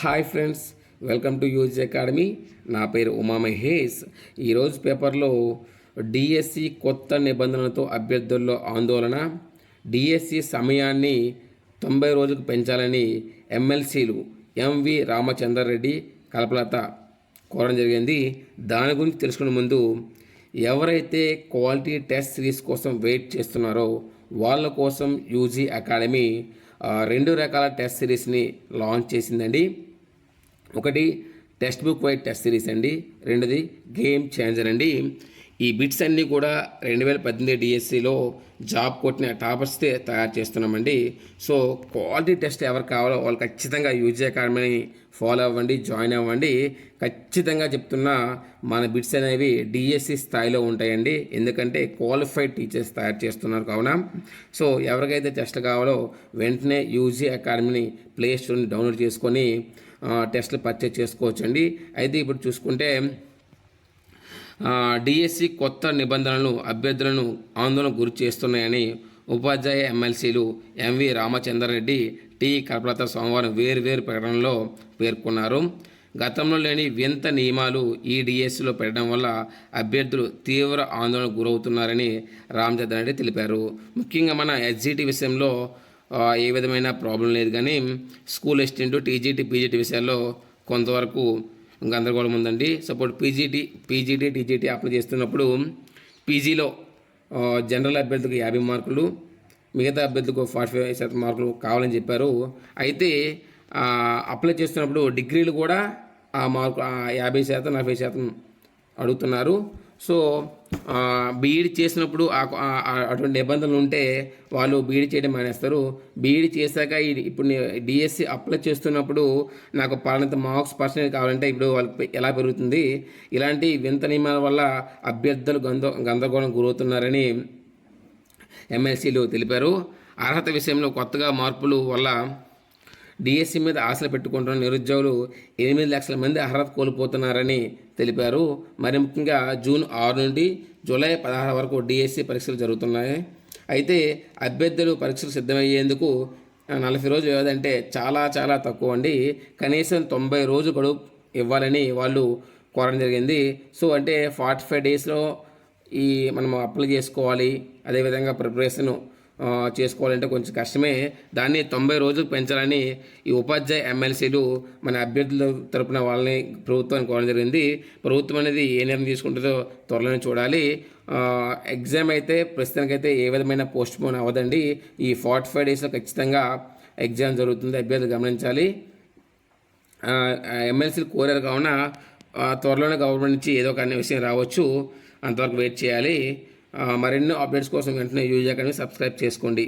Hi friends welcome to use academy. నా పేరు ఉమా మహేష్. ఈరోజు పేపర్లో డిఎస్సి కొత్త నిబంధనలతో అభ్యర్థుల్లో ఆందోళన డిఎస్సి సమయాన్ని తొంభై రోజులకు పెంచాలని ఎమ్మెల్సీలు ఎంవి రామచంద్రారెడ్డి కల్పలత కోరడం జరిగింది. దాని గురించి తెలుసుకునే ముందు ఎవరైతే క్వాలిటీ టెస్ట్ సిరీస్ కోసం వెయిట్ చేస్తున్నారో వాళ్ళ కోసం యూజీ అకాడమీ రెండు రకాల టెస్ట్ సిరీస్ని లాంచ్ చేసిందండి. ఒకటి text book white test series అండి. రెండోది గేమ్ చేంజర్ అండి. ఈ బిట్స్ అన్నీ కూడా రెండు వేల పద్దెనిమిది డిఎస్సిలో జాబ్ కొట్టిన టాపర్స్తే తయారు చేస్తున్నామండి. సో క్వాలిటీ టెస్ట్ ఎవరు కావాలో వాళ్ళు ఖచ్చితంగా యూజీ అకాడమీని ఫాలో అవ్వండి జాయిన్ అవ్వండి. ఖచ్చితంగా చెప్తున్నా మన బిట్స్ అనేవి డిఎస్సి స్థాయిలో ఉంటాయండి. ఎందుకంటే క్వాలిఫైడ్ టీచర్స్ తయారు చేస్తున్నారు కావున. సో ఎవరికైతే టెస్ట్లు కావాలో వెంటనే యూజీ అకాడమీని ప్లే స్టోర్ని డౌన్లోడ్ చేసుకొని టెస్ట్లు పర్చేజ్ చేసుకోవచ్చండి. అయితే ఇప్పుడు చూసుకుంటే డిఎస్సి కొత్త నిబంధనలు అభ్యర్థులను ఆందోళన గురి చేస్తున్నాయని ఉపాధ్యాయ ఎమ్మెల్సీలు ఎంవి రామచంద్రారెడ్డి టి కల్పలత సోమవారం వేర్వేరు ప్రకటనలో పేర్కొన్నారు. గతంలో లేని వింత నియమాలు ఈ డిఎస్సిలో పెట్టడం వల్ల అభ్యర్థులు తీవ్ర ఆందోళనకు గురవుతున్నారని రామచంద్రారెడ్డి తెలిపారు. ముఖ్యంగా మన ఎస్జిటి విషయంలో ఏ విధమైన ప్రాబ్లం లేదు కానీ స్కూల్ అసిస్టెంట్ టీజీటీ పీజీటీ విషయాల్లో కొంతవరకు గందరగోళం ఉందండి support PGT PGT TGT apply చేస్తున్నప్పుడు పీజీలో జనరల్ అభ్యర్థులకు యాభై మార్కులు మిగతా అభ్యర్థులకు ఫార్టీ ఫైవ్ శాతం మార్కులు కావాలని చెప్పారు. అయితే అప్లై చేస్తున్నప్పుడు డిగ్రీలు కూడా ఆ మార్కు యాభై శాతం నలభై శాతం అడుగుతున్నారు. సో బీఈడి చేసినప్పుడు అటువంటి నిబంధనలు ఉంటే వాళ్ళు బీఈడి చేయడం మానేస్తారు. బీఈడి చేశాక ఇప్పుడు డిఎస్సి అప్లై చేస్తున్నప్పుడు నాకు పలానంత మార్క్స్ పర్సెంటేజ్ కావాలంటే ఇప్పుడు వాళ్ళకి ఎలా పెరుగుతుంది? ఇలాంటి వింత నియమాల వల్ల అభ్యర్థులు గంద గందరగోళం గురవుతున్నారని ఎమ్మెల్సీలు తెలిపారు. అర్హత విషయంలో కొత్తగా మార్పులు వల్ల డిఎస్సి మీద ఆశలు పెట్టుకుంటున్న నిరుద్యోగులు ఎనిమిది లక్షల మంది అర్హత కోల్పోతున్నారని తెలిపారు. మరి ముఖ్యంగా జూన్ ఆరు నుండి జూలై పదహారు వరకు డిఎస్సి పరీక్షలు జరుగుతున్నాయి. అయితే అభ్యర్థులు పరీక్షలు సిద్ధమయ్యేందుకు నలభై రోజులు ఏదంటే చాలా చాలా తక్కువ అండి. కనీసం తొంభై రోజులు గడువు ఇవ్వాలని వాళ్ళు కోరడం జరిగింది. సో అంటే ఫార్టీ ఫైవ్ డేస్లో ఈ మనం అప్లై చేసుకోవాలి. అదేవిధంగా ప్రిపరేషన్ చేసుకోవాలంటే కొంచెం కష్టమే. దాన్ని తొంభై రోజులు పెంచాలని ఈ ఉపాధ్యాయ ఎమ్మెల్సీలు మన అభ్యర్థుల తరపున వాళ్ళని ప్రభుత్వానికి కోరడం జరిగింది. ప్రభుత్వం అనేది ఏ నిర్ణయం తీసుకుంటుందో త్వరలోనే చూడాలి. ఎగ్జామ్ అయితే ప్రస్తుతానికైతే ఏ విధమైన పోస్ట్ పోన్ అవ్వదండి. ఈ ఫార్టీ ఫైవ్ డేస్లో ఖచ్చితంగా ఎగ్జామ్ జరుగుతుంది. అభ్యర్థులు గమనించాలి. ఎమ్మెల్సీలు కోరారు కావున త్వరలోనే గవర్నమెంట్ నుంచి ఏదో ఒక అనే విషయం రావచ్చు. అంతవరకు వెయిట్ చేయాలి. మరెన్నో అప్డేట్స్ కోసం వెంటనే యూజ్ అకాడమీ సబ్స్క్రైబ్ చేసుకోండి.